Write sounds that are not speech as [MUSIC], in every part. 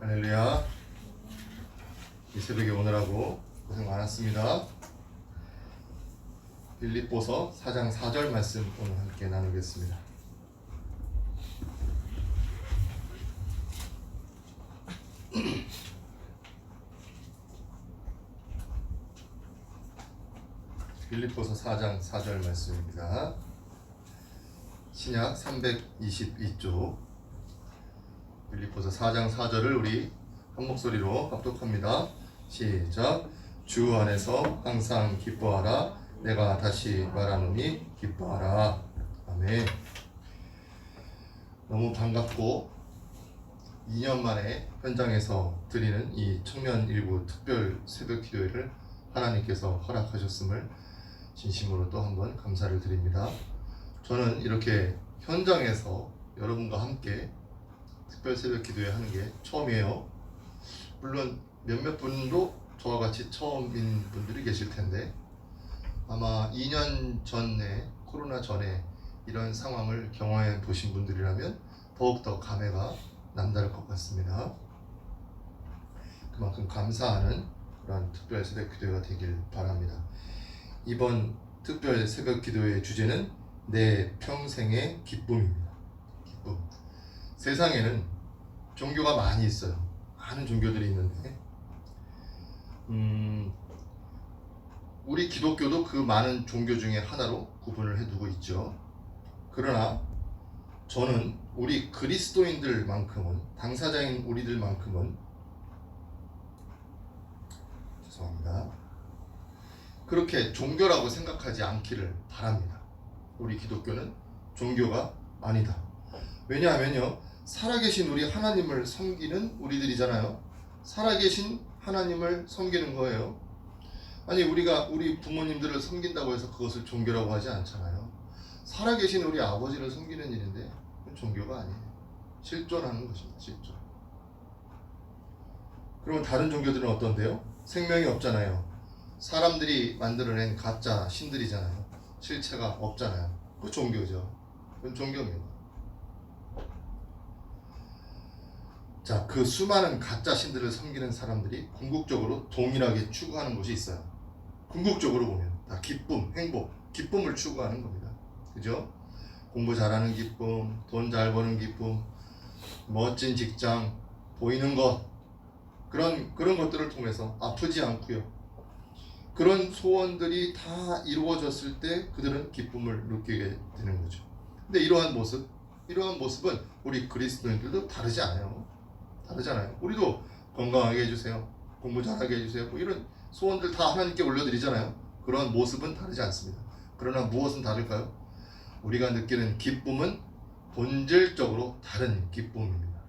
할렐루야. 이 새벽에 오느라고 고생 많았습니다. 빌립보서 4장 4절 말씀 오늘 함께 나누겠습니다. [CLEARS THROAT] 빌립보서 4장 4절 말씀입니다. 신약 322쪽 빌립보서 4장 4절을 우리 한 목소리로 합독합니다. 시작. 주 안에서 항상 기뻐하라. 내가 다시 말하노니 기뻐하라. 아멘. 너무 반갑고 2년 만에 현장에서 드리는 이 청년 일부 특별 새벽 기도회를 하나님께서 허락하셨음을 진심으로 또 한 번 감사를 드립니다. 저는 이렇게 현장에서 여러분과 함께 특별 새벽 기도회 하는 게 처음이에요. 물론 몇몇 분도 저와 같이 처음인 분들이 계실 텐데 아마 2년 전에 코로나 전에 이런 상황을 경험해 보신 분들이라면 더욱더 감회가 남다를 것 같습니다. 그만큼 감사하는 그런 특별 새벽 기도회가 되길 바랍니다. 이번 특별 새벽 기도회의 주제는 내 평생의 기쁨입니다. 기쁨. 세상에는 종교가 많이 있어요. 많은 종교들이 있는데, 음, 우리 기독교도 그 많은 종교 중에 하나로 구분을 해두고 있죠. 그러나 저는 우리 그리스도인들만큼은 당사자인 우리들만큼은 죄송합니다. 그렇게 종교라고 생각하지 않기를 바랍니다. 우리 기독교는 종교가 아니다. 왜냐하면요, 살아계신 우리 하나님을 섬기는 우리들이잖아요. 살아계신 하나님을 섬기는 거예요. 아니 우리가 우리 부모님들을 섬긴다고 해서 그것을 종교라고 하지 않잖아요. 살아계신 우리 아버지를 섬기는 일인데 종교가 아니에요. 실존하는 것입니다. 실존. 그러면 다른 종교들은 어떤데요? 생명이 없잖아요. 사람들이 만들어낸 가짜 신들이잖아요. 실체가 없잖아요. 그 종교죠. 그건 종교입니다. 자, 그 수많은 가짜 신들을 섬기는 사람들이 궁극적으로 동일하게 추구하는 것이 있어요. 궁극적으로 보면 다 기쁨, 행복, 기쁨을 추구하는 겁니다. 그죠? 공부 잘하는 기쁨, 돈 잘 버는 기쁨, 멋진 직장, 보이는 것 그런 그런 것들을 통해서 아프지 않고요. 그런 소원들이 다 이루어졌을 때 그들은 기쁨을 느끼게 되는 거죠. 근데 이러한 모습, 이러한 모습은 우리 그리스도인들도 다르지 않아요. 다르잖아요. 우리도 건강하게 해주세요. 공부 잘하게 해주세요. 뭐 이런 소원들 다 하나님께 올려드리잖아요. 그러한 모습은 다르지 않습니다. 그러나 무엇은 다를까요? 우리가 느끼는 기쁨은 본질적으로 다른 기쁨입니다.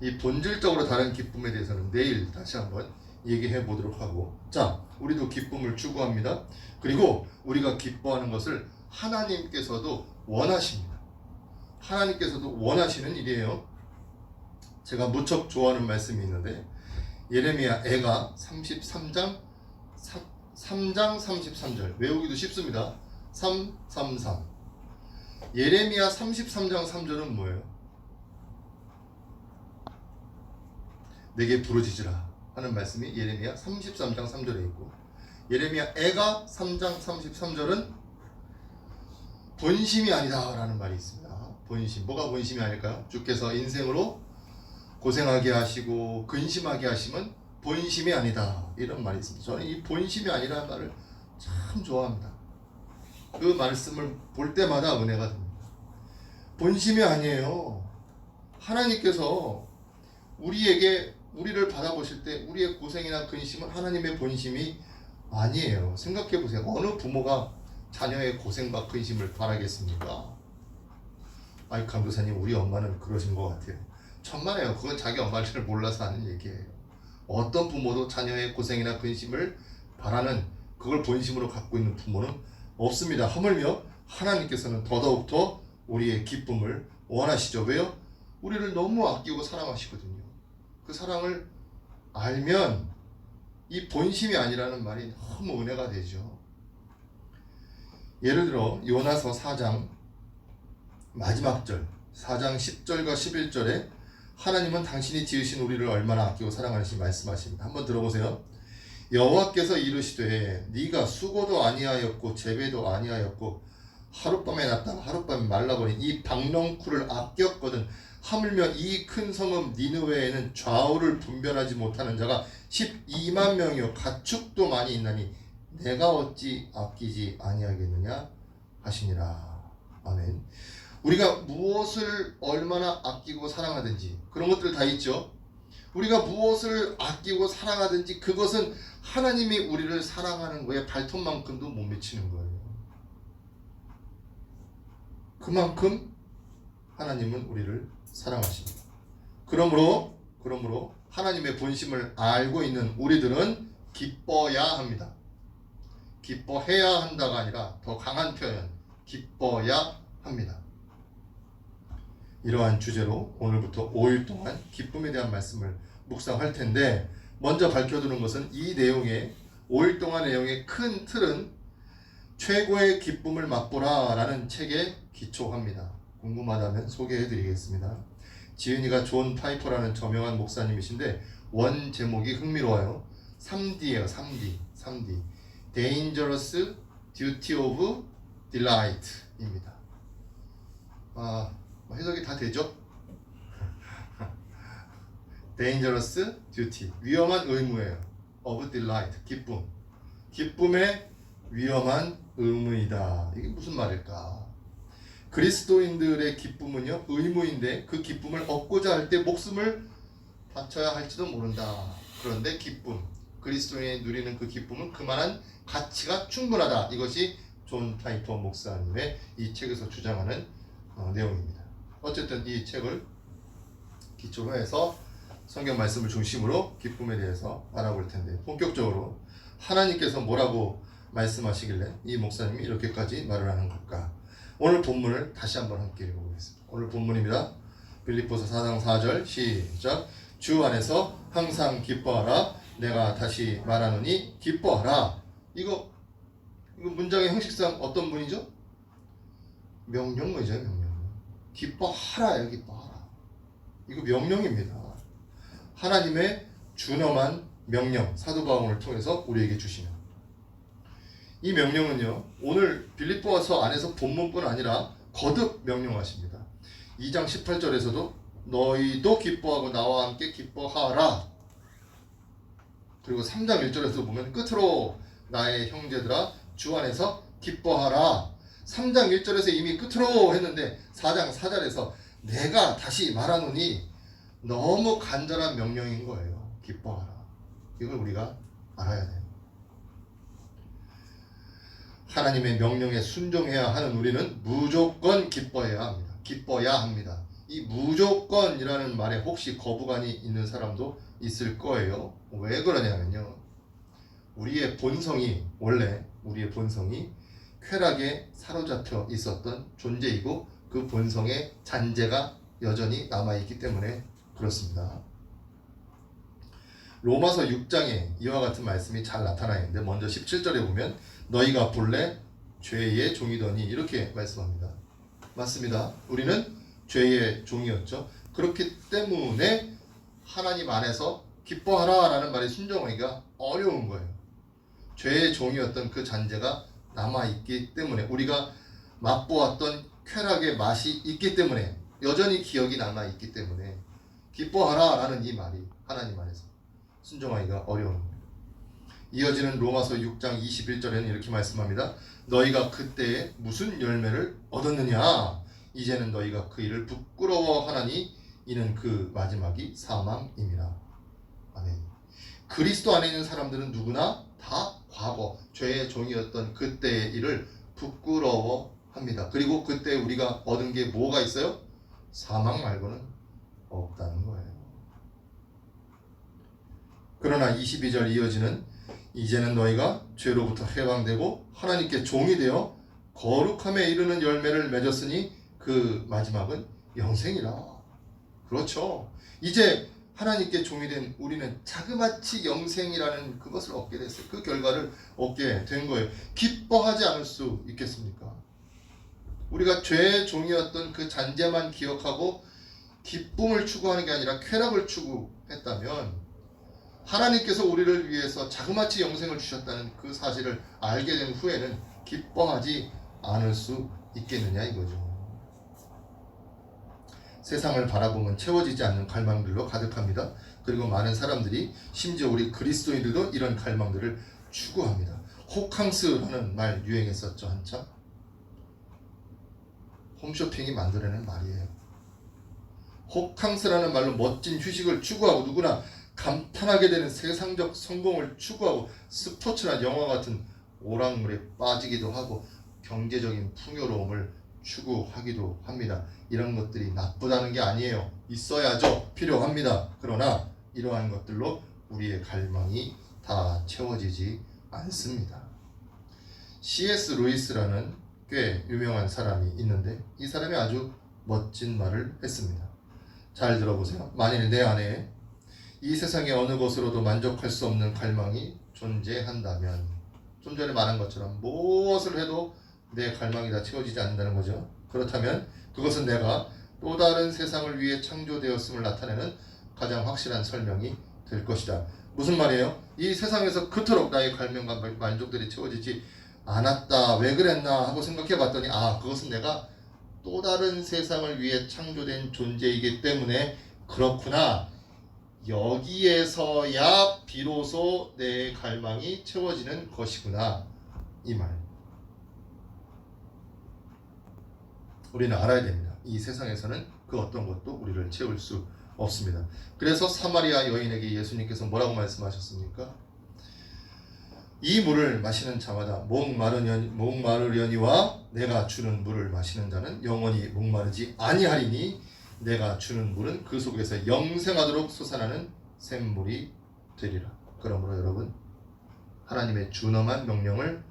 이 본질적으로 다른 기쁨에 대해서는 내일 다시 한번 얘기해 보도록 하고 자 우리도 기쁨을 추구합니다. 그리고 우리가 기뻐하는 것을 하나님께서도 원하십니다. 하나님께서도 원하시는 일이에요. 제가 무척 좋아하는 말씀이 있는데 예레미야 애가 33장 3장 33절 외우기도 쉽습니다. 333 예레미야 33장 3절은 뭐예요? 내게 부르짖으라 하는 말씀이 예레미야 33장 3절에 있고 예레미야 애가 3장 33절은 본심이 아니다라는 말이 있습니다. 본심 뭐가 본심이 아닐까요? 주께서 인생으로 고생하게 하시고 근심하게 하시면 본심이 아니다 이런 말이 있습니다. 저는 이 본심이 아니라는 말을 참 좋아합니다. 그 말씀을 볼 때마다 은혜가 됩니다. 본심이 아니에요. 하나님께서 우리에게 우리를 받아보실 때 우리의 고생이나 근심은 하나님의 본심이 아니에요. 생각해 보세요. 어느 부모가 자녀의 고생과 근심을 바라겠습니까? 아이 강도사님 우리 엄마는 그러신 것 같아요. 천만에요. 그건 자기 엄마를 잘 몰라서 하는 얘기예요. 어떤 부모도 자녀의 고생이나 근심을 바라는 그걸 본심으로 갖고 있는 부모는 없습니다. 하물며 하나님께서는 더더욱더 우리의 기쁨을 원하시죠. 왜요? 우리를 너무 아끼고 사랑하시거든요. 그 사랑을 알면 이 본심이 아니라는 말이 너무 은혜가 되죠. 예를 들어 요나서 4장 마지막 절 4장 10절과 11절에 하나님은 당신이 지으신 우리를 얼마나 아끼고 사랑하는지 말씀하십니다. 한번 들어보세요. 여호와께서 이르시되 네가 수고도 아니하였고 재배도 아니하였고 하룻밤에 났다가 하룻밤에 말라버린 이 박넝쿨을 아꼈거든 하물며 이 큰 성읍 니느웨에는 좌우를 분별하지 못하는 자가 12만 명이요 가축도 많이 있나니 내가 어찌 아끼지 아니하겠느냐 하시니라 아멘 우리가 무엇을 얼마나 아끼고 사랑하든지 그런 것들 다 있죠 우리가 무엇을 아끼고 사랑하든지 그것은 하나님이 우리를 사랑하는 거에 발톱만큼도 못 미치는 거예요 그만큼 하나님은 우리를 사랑하십니다. 그러므로 그러므로 하나님의 본심을 알고 있는 우리들은 기뻐야 합니다. 기뻐해야 한다가 아니라 더 강한 표현 기뻐야 합니다. 이러한 주제로 오늘부터 5일 동안 기쁨에 대한 말씀을 묵상할 텐데 먼저 밝혀두는 것은 이 내용의 5일 동안 내용의 큰 틀은 최고의 기쁨을 맛보라 라는 책에 기초합니다. 궁금하다면 소개해 드리겠습니다. 지은이가 존 파이퍼라는 저명한 목사님이신데 원 제목이 흥미로워요. 3D예요. 3D. 3D. Dangerous Duty of Delight입니다. 아, 뭐 해석이 다 되죠? Dangerous Duty. 위험한 의무예요. Of Delight. 기쁨. 기쁨의 위험한 의무이다. 이게 무슨 말일까? 그리스도인들의 기쁨은요 의무인데 그 기쁨을 얻고자 할 때 목숨을 바쳐야 할지도 모른다. 그런데 기쁨, 그리스도인이 누리는 그 기쁨은 그만한 가치가 충분하다. 이것이 존 타이퍼 목사님의 이 책에서 주장하는 어, 내용입니다. 어쨌든 이 책을 기초로 해서 성경 말씀을 중심으로 기쁨에 대해서 알아볼 텐데 본격적으로 하나님께서 뭐라고 말씀하시길래 이 목사님이 이렇게까지 말을 하는 걸까? 오늘 본문을 다시 한번 함께 읽어보겠습니다. 오늘 본문입니다. 빌립보서 4장 4절 시작 주 안에서 항상 기뻐하라 내가 다시 말하노니 기뻐하라 이거 이거 문장의 형식상 어떤 문이죠? 명령문이죠 명령 기뻐하라요 기뻐하라 이거 명령입니다 하나님의 준엄한 명령 사도 바울을 통해서 우리에게 주시는 이 명령은요 오늘 빌립보서 안에서 본문뿐 아니라 거듭 명령하십니다 2장 18절에서도 너희도 기뻐하고 나와 함께 기뻐하라. 그리고 3장 1절에서 보면 끝으로 나의 형제들아 주 안에서 기뻐하라. 3장 1절에서 이미 끝으로 했는데 4장 4절에서 내가 다시 말하노니 너무 간절한 명령인 거예요. 기뻐하라. 이걸 우리가 알아야 돼요. 하나님의 명령에 순종해야 하는 우리는 무조건 기뻐해야 합니다. 기뻐야 합니다. 이 무조건이라는 말에 혹시 거부감이 있는 사람도 있을 거예요. 왜 그러냐면요. 우리의 본성이 원래 우리의 본성이 쾌락에 사로잡혀 있었던 존재이고 그 본성의 잔재가 여전히 남아 있기 때문에 그렇습니다. 로마서 6장에 이와 같은 말씀이 잘 나타나 있는데 먼저 17절에 보면 너희가 본래 죄의 종이더니 이렇게 말씀합니다. 맞습니다. 우리는 죄의 종이었죠. 그렇기 때문에 하나님 안에서 기뻐하라라는 말에 순종하기가 어려운 거예요. 죄의 종이었던 그 잔재가 남아 있기 때문에 우리가 맛보았던 쾌락의 맛이 있기 때문에 여전히 기억이 남아 있기 때문에 기뻐하라라는 이 말이 하나님 안에서 순종하기가 어려운 겁니다. 이어지는 로마서 6장 21절에는 이렇게 말씀합니다. 너희가 그때에 무슨 열매를 얻었느냐? 이제는 너희가 그 일을 부끄러워하나니 이는 그 마지막이 사망입니다. 아멘. 그리스도 안에 있는 사람들은 누구나 다 과거 죄의 종이었던 그때의 일을 부끄러워 합니다. 그리고 그때 우리가 얻은 게 뭐가 있어요? 사망 말고는 없다는 거예요. 그러나 22절 이어지는 이제는 너희가 죄로부터 해방되고 하나님께 종이 되어 거룩함에 이르는 열매를 맺었으니 그 마지막은 영생이라. 그렇죠. 이제 하나님께 종이 된 우리는 자그마치 영생이라는 그것을 얻게 됐어요. 그 결과를 얻게 된 거예요. 기뻐하지 않을 수 있겠습니까? 우리가 죄의 종이었던 그 잔재만 기억하고 기쁨을 추구하는 게 아니라 쾌락을 추구했다면 하나님께서 우리를 위해서 자그마치 영생을 주셨다는 그 사실을 알게 된 후에는 기뻐하지 않을 수 있겠느냐 이거죠. 세상을 바라보면 채워지지 않는 갈망들로 가득합니다. 그리고 많은 사람들이 심지어 우리 그리스도인들도 이런 갈망들을 추구합니다. 호캉스라는 말 유행했었죠 한참. 홈쇼핑이 만들어낸 말이에요. 호캉스라는 말로 멋진 휴식을 추구하고 누구나 감탄하게 되는 세상적 성공을 추구하고 스포츠나 영화 같은 오락물에 빠지기도 하고 경제적인 풍요로움을 추구하기도 합니다. 이런 것들이 나쁘다는 게 아니에요. 있어야죠. 필요합니다. 그러나 이러한 것들로 우리의 갈망이 다 채워지지 않습니다. C.S. 루이스라는 꽤 유명한 사람이 있는데 이 사람이 아주 멋진 말을 했습니다. 잘 들어보세요. 만일 내 안에 이 세상의 어느 것으로도 만족할 수 없는 갈망이 존재한다면 좀 전에 말한 것처럼 무엇을 해도 내 갈망이 다 채워지지 않는다는 거죠. 그렇다면 그것은 내가 또 다른 세상을 위해 창조되었음을 나타내는 가장 확실한 설명이 될 것이다. 무슨 말이에요? 이 세상에서 그토록 나의 갈망과 만족들이 채워지지 않았다. 왜 그랬나 하고 생각해 봤더니 아, 그것은 내가 또 다른 세상을 위해 창조된 존재이기 때문에 그렇구나. 여기에서야 비로소 내 갈망이 채워지는 것이구나. 이 말. 우리는 알아야 됩니다. 이 세상에서는 그 어떤 것도 우리를 채울 수 없습니다. 그래서 사마리아 여인에게 예수님께서 뭐라고 말씀하셨습니까? 이 물을 마시는 자마다 목마르려니, 목마르려니와 내가 주는 물을 마시는 자는 영원히 목마르지 아니하리니 내가 주는 물은 그 속에서 영생하도록 솟아나는 샘물이 되리라. 그러므로 여러분 하나님의 준엄한 명령을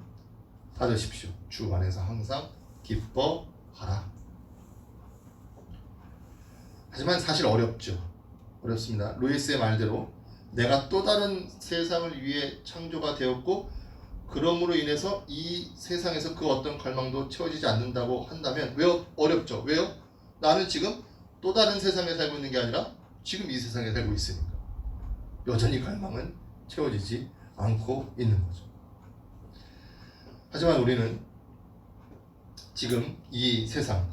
받으십시오. 주 안에서 항상 기뻐하라. 하지만 사실 어렵죠. 어렵습니다. 루이스의 말대로 내가 또 다른 세상을 위해 창조가 되었고 그러므로 인해서 이 세상에서 그 어떤 갈망도 채워지지 않는다고 한다면 왜 어렵죠? 왜요? 나는 지금 또 다른 세상에 살고 있는 게 아니라 지금 이 세상에 살고 있으니까 여전히 갈망은 채워지지 않고 있는 거죠. 하지만 우리는 지금 이 세상,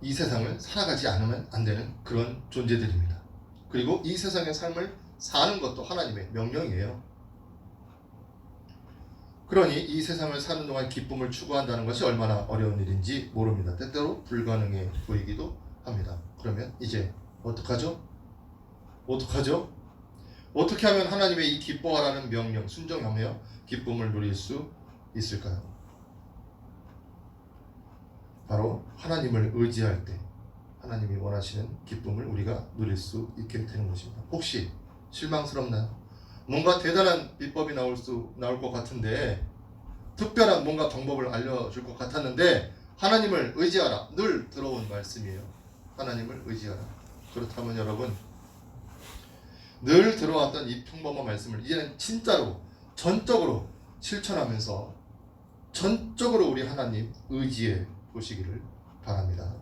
이 세상을 살아가지 않으면 안 되는 그런 존재들입니다. 그리고 이 세상의 삶을 사는 것도 하나님의 명령이에요. 그러니 이 세상을 사는 동안 기쁨을 추구한다는 것이 얼마나 어려운 일인지 모릅니다. 때때로 불가능해 보이기도 합니다. 그러면 이제 어떡하죠? 어떡하죠? 어떻게 하면 하나님의 이 기뻐하라는 명령 순종하며 기쁨을 누릴 수 있을까요? 바로 하나님을 의지할 때 하나님이 원하시는 기쁨을 우리가 누릴 수 있게 되는 것입니다. 혹시 실망스럽나요? 뭔가 대단한 비법이 나올 수 나올 것 같은데 특별한 뭔가 방법을 알려줄 것 같았는데 하나님을 의지하라 늘 들어온 말씀이에요. 하나님을 의지하라. 그렇다면 여러분 늘 들어왔던 이 평범한 말씀을 이제는 진짜로 전적으로 실천하면서 전적으로 우리 하나님 의지해 보시기를 바랍니다.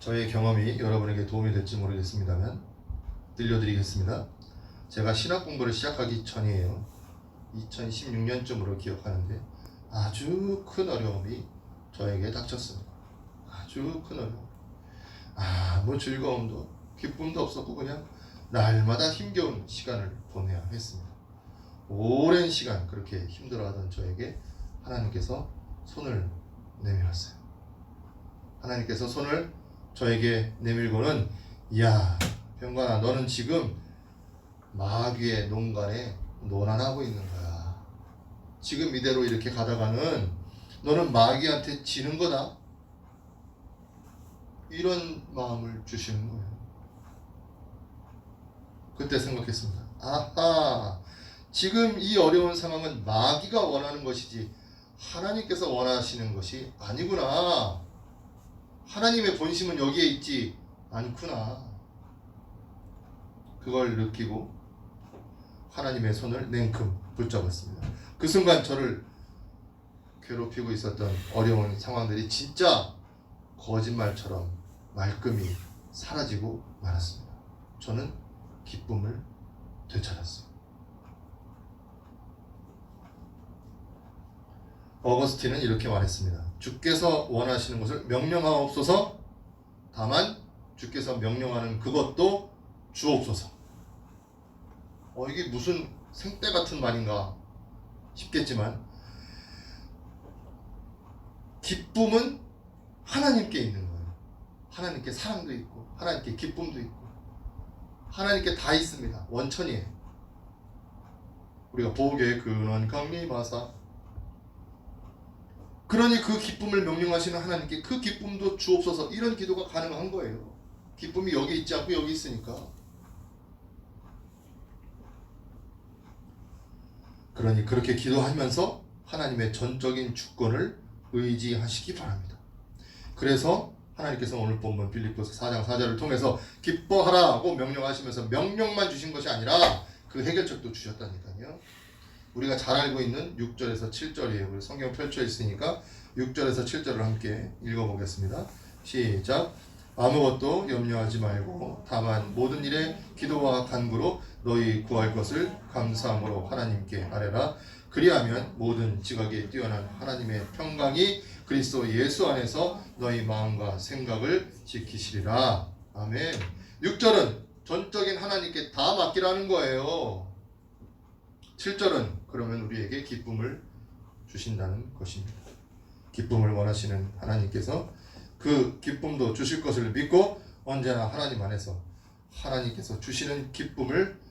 저의 경험이 여러분에게 도움이 될지 모르겠습니다만 들려드리겠습니다. 제가 신학 공부를 시작하기 전이에요. 2016년쯤으로 기억하는데 아주 큰 어려움이 저에게 닥쳤습니다. 아주 큰 어려움. 아무 즐거움도 기쁨도 없었고 그냥 날마다 힘겨운 시간을 보내야 했습니다. 오랜 시간 그렇게 힘들어하던 저에게 하나님께서 손을 내밀었어요. 하나님께서 손을 저에게 내밀고는 야 병관아 너는 지금 마귀의 농간에 논한하고 있는 거야. 지금 이대로 이렇게 가다가는 너는 마귀한테 지는 거다. 이런 마음을 주시는 거예요. 그때 생각했습니다. 아하, 지금 이 어려운 상황은 마귀가 원하는 것이지 하나님께서 원하시는 것이 아니구나. 하나님의 본심은 여기에 있지 않구나. 그걸 느끼고 하나님의 손을 냉큼 붙잡았습니다. 그 순간 저를 괴롭히고 있었던 어려운 상황들이 진짜 거짓말처럼 말끔히 사라지고 말았습니다. 저는 기쁨을 되찾았어요. 어거스틴은 이렇게 말했습니다. 주께서 원하시는 것을 명령하옵소서. 다만 주께서 명령하는 그것도 주옵소서. 어 이게 무슨 생떼 같은 말인가 싶겠지만 기쁨은 하나님께 있는 거예요. 하나님께 사랑도 있고 하나님께 기쁨도 있고 하나님께 다 있습니다. 원천이에요. 우리가 보호교의 근원 강림하사 그러니 그 기쁨을 명령하시는 하나님께 그 기쁨도 주옵소서 이런 기도가 가능한 거예요. 기쁨이 여기 있지 않고 여기 있으니까. 그러니 그렇게 기도하면서 하나님의 전적인 주권을 의지하시기 바랍니다. 그래서 하나님께서 오늘 본문 빌립보서 4장 4절을 통해서 기뻐하라고 명령하시면서 명령만 주신 것이 아니라 그 해결책도 주셨다니까요. 우리가 잘 알고 있는 6절에서 7절이에요. 우리 성경 펼쳐 있으니까 6절에서 7절을 함께 읽어보겠습니다. 시작. 아무것도 염려하지 말고 다만 모든 일에 기도와 간구로 너희 구할 것을 감사함으로 하나님께 아뢰라. 그리하면 모든 지각에 뛰어난 하나님의 평강이 그리스도 예수 안에서 너희 마음과 생각을 지키시리라. 아멘. 6절은 전적인 하나님께 다 맡기라는 거예요. 7절은 그러면 우리에게 기쁨을 주신다는 것입니다. 기쁨을 원하시는 하나님께서 그 기쁨도 주실 것을 믿고 언제나 하나님 안에서 하나님께서 주시는 기쁨을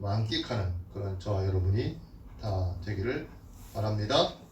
만끽하는 그런 저와 여러분이 다 되기를 바랍니다.